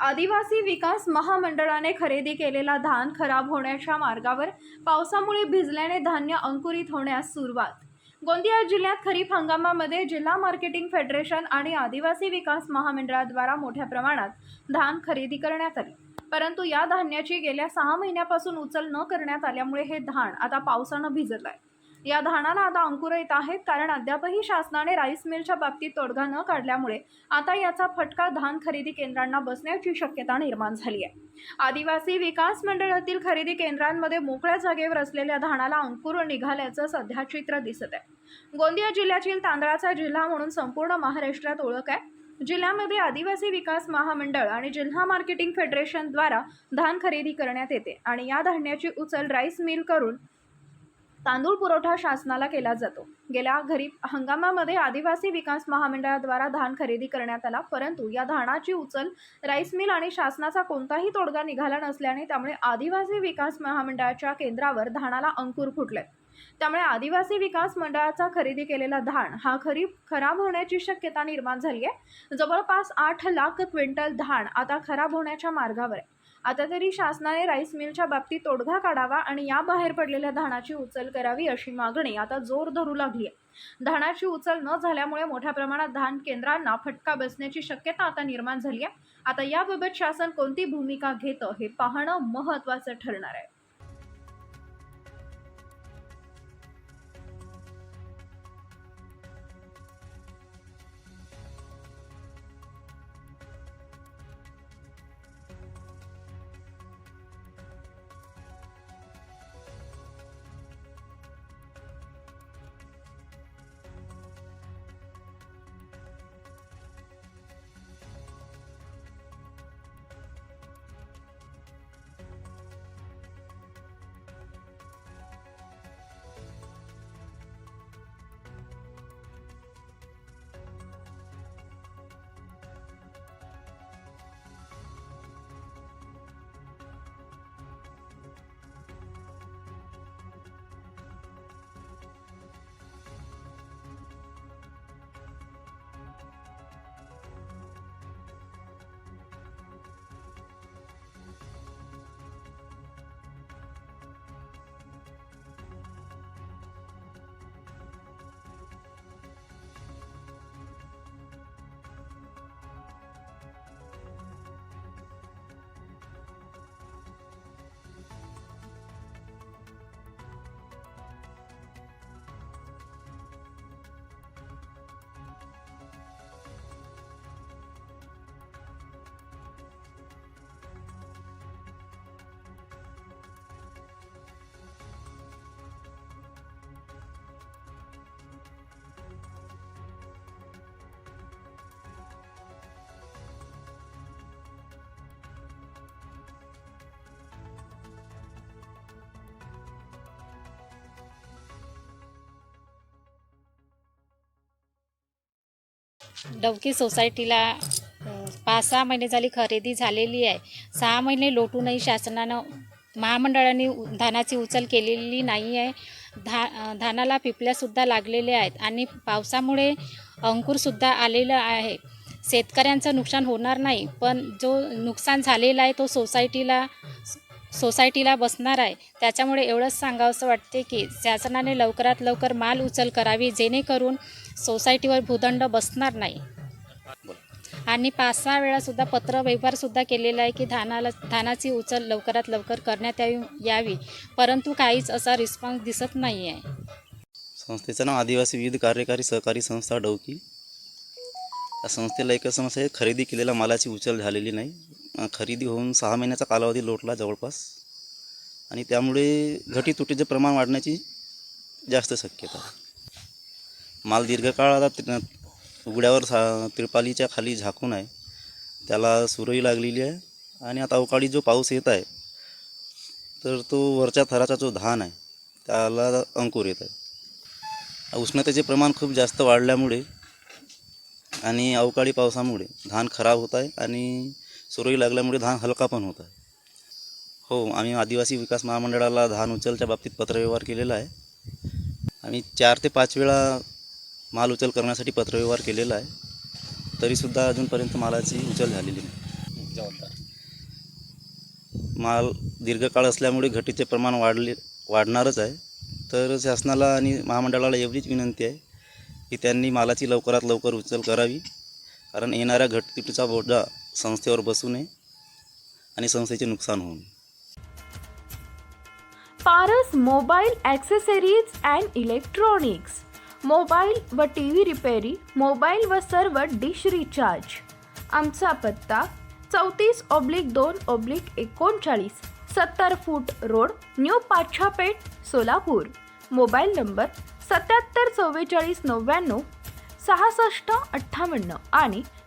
आदिवासी विकास महामंडळाने खरेदी केलेला धान खराब होण्याच्या मार्गावर पावसामुळे भिजल्याने धान्य अंकुरित होण्यास सुरुवात. गोंदिया जिल्ह्यात खरीप हंगामामध्ये जिल्हा मार्केटिंग फेडरेशन आणि आदिवासी विकास महामंडळाद्वारा मोठ्या प्रमाणात धान खरेदी करण्यात आली. परंतु या धान्याची गेल्या सहा महिन्यापासून उचल न करण्यात आल्यामुळे हे धान आता पावसानं भिजलं आहे या धानाला आता अंकुर येत आहेत कारण अद्यापही शासनाने राईस मिलच्या बाबतीत तोडगा न काढल्यामुळे आता याचा फटका धान खरेदी केंद्रांना बसण्याची शक्यता निर्माण झाली आहे. आदिवासी विकास मंडळातील खरेदी केंद्रांमध्ये मोकळ्या जागेवर असलेल्या धानाला अंकुर निघाल्याचं सध्या चित्र दिसत आहे. गोंदिया जिल्ह्यातील तांदळाचा जिल्हा म्हणून संपूर्ण महाराष्ट्रात ओळख आहे. जिल्ह्यामध्ये आदिवासी विकास महामंडळ आणि जिल्हा मार्केटिंग फेडरेशनद्वारा धान खरेदी करण्यात येते आणि या धान्याची उचल राईस मिल करून तांदूळ पुरवठा शासनाला केला जातो. गेल्या खरीप हंगामामध्ये आदिवासी विकास महामंडळाद्वारा धान खरेदी करण्यात आला. परंतु या धानाची उचल राईस मिल आणि शासनाचा कोणताही तोडगा निघाला नसल्याने त्यामुळे आदिवासी विकास महामंडळाच्या केंद्रावर धानाला अंकुर फुटले. त्यामुळे आदिवासी विकास मंडळाचा खरेदी केलेला धान हा खरीप खराब होण्याची शक्यता निर्माण झाली आहे. जवळपास आठ लाख क्विंटल धान आता खराब होण्याच्या मार्गावर आहे. आता तरी शासनाने राईस मिलच्या बाबतीत तोडगा काढावा आणि या बाहेर पडलेल्या धानाची उचल करावी अशी मागणी आता जोर धरू लागली आहे धानाची उचल न झाल्यामुळे मोठ्या प्रमाणात धान केंद्रांना फटका बसण्याची शक्यता आता निर्माण झाली आहे आता याबाबत शासन कोणती भूमिका घेतं हे पाहणं महत्त्वाचं ठरणार आहे. डवकी सोसायटीला पाच सहा महिने झाली खरेदी झालेली आहे. सहा महिने लोटूनही शासनानं महामंडळाने धानाची उचल केलेली नाही आहे. धा धानाला पिपल्यासुद्धा लागलेल्या आहेत आणि पावसामुळे अंकुरसुद्धा आलेलं आहे. शेतकऱ्यांचं नुकसान होणार नाही पण जो नुकसान झालेला आहे तो सोसायटीला सोसायटीला बसणार आहे. त्याच्यामुळे एवढंच सांगावंसं वाटते की शासनाने लवकरात लवकर माल उचल करावी जेणेकरून सोसायटीवर भूदंड बसणार नाही. आणि पाच सहा वेळासुद्धा पत्र व्यवहारसुद्धा केलेला आहे की धानाला धानाची उचल लवकरात लवकर करण्यात यावी यावी. परंतु काहीच असा रिस्पॉन्स दिसत नाही आहे संस्थेचं नाव आदिवासी विविध कार्यकारी सहकारी संस्था डौकी. या संस्थेला एकच समस्या आहे खरेदी केलेल्या मालाची उचल झालेली नाही. खरेदी होऊन सहा महिन्याचा कालावधी लोटला जवळपास. आणि त्यामुळे घटी तुटीचे प्रमाण वाढण्याची जास्त शक्यता. माल दीर्घकाळ आता उघड्यावर सा त्रिपालीच्या खाली झाकून आहे. त्याला सुरही लागलेली आहे. आणि आता अवकाळी जो पाऊस येत आहे तर तो वरच्या थराचा जो धान आहे त्याला अंकुर येत आहे. उष्णतेचे प्रमाण खूप जास्त वाढल्यामुळे आणि अवकाळी पावसामुळे धान खराब होत आहे. आणि सुरई लागल्यामुळे धान हलका पण होत आहे. हो आम्ही आदिवासी विकास महामंडळाला धान उचलच्या बाबतीत पत्रव्यवहार केलेला आहे. आम्ही चार ते पाच वेळा माल उचल करण्यासाठी पत्रव्यवहार केलेला आहे. तरीसुद्धा अजूनपर्यंत मालाची उचल झालेली नाही. जबाबदार. माल दीर्घकाळ असल्यामुळे घटीचे प्रमाण वाढले वाढणारच आहे. तर शासनाला आणि महामंडळाला एवढीच विनंती आहे की त्यांनी मालाची लवकरात लवकर उचल करावी. कारण येणाऱ्या घटतिटीचा बोजा संस्थेवर बसू नये आणि संस्थेचे नुकसान होऊ नये. Paras mobile accessories and electronics. Mobile व टी व्ही रिपेरी मोबाईल व सर्व डिश रिचार्ज. आमचा पत्ता चौतीस ऑब्लिक दोन ऑब्लिक एकोणचाळीस सत्तर foot road new Pachhapeth Solapur. Mobile number सत्याहत्तर चव्वेचाळीस नव्याण्णव सहासष्ट अठ्ठावन्न आणि